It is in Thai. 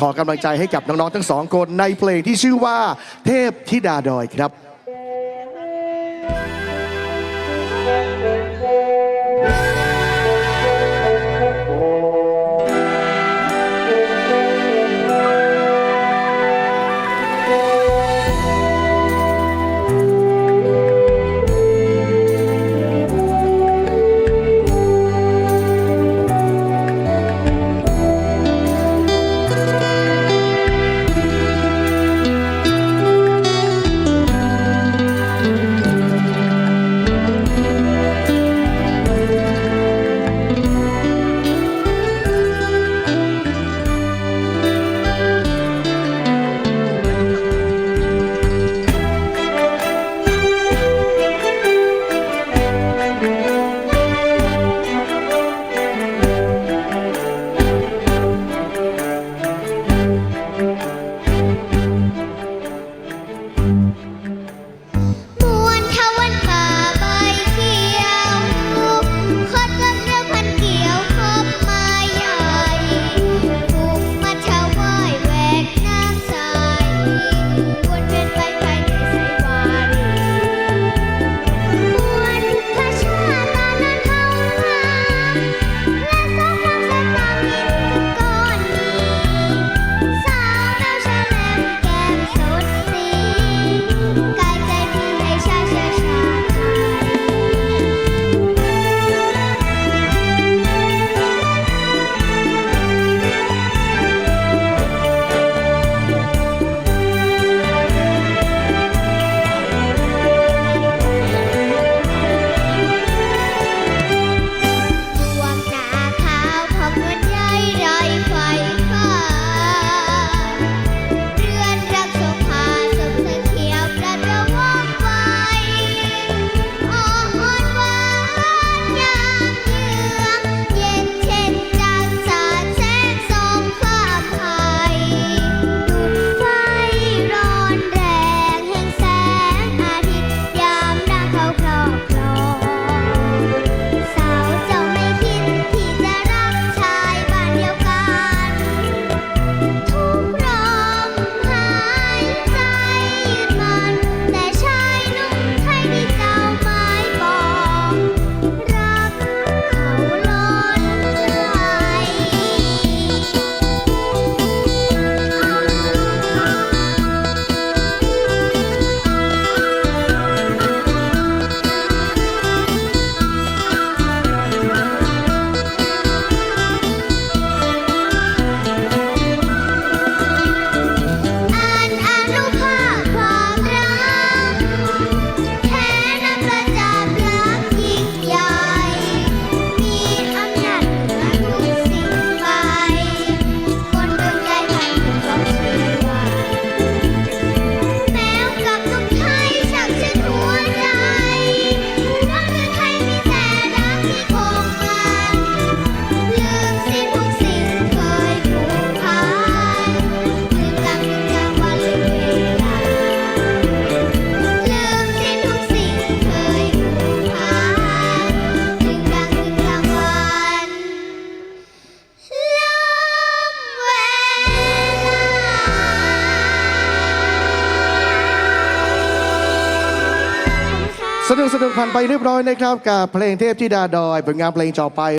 ขอกำลังใจให้กับน้องๆทั้งสองคนในเพลงที่ชื่อว่าเทพธิดาดอยครับ สนุกสนุกผ่านไปเรียบร้อยนะครับกับเพลงเทพธิดาดอยผลงานเพลงต่อไป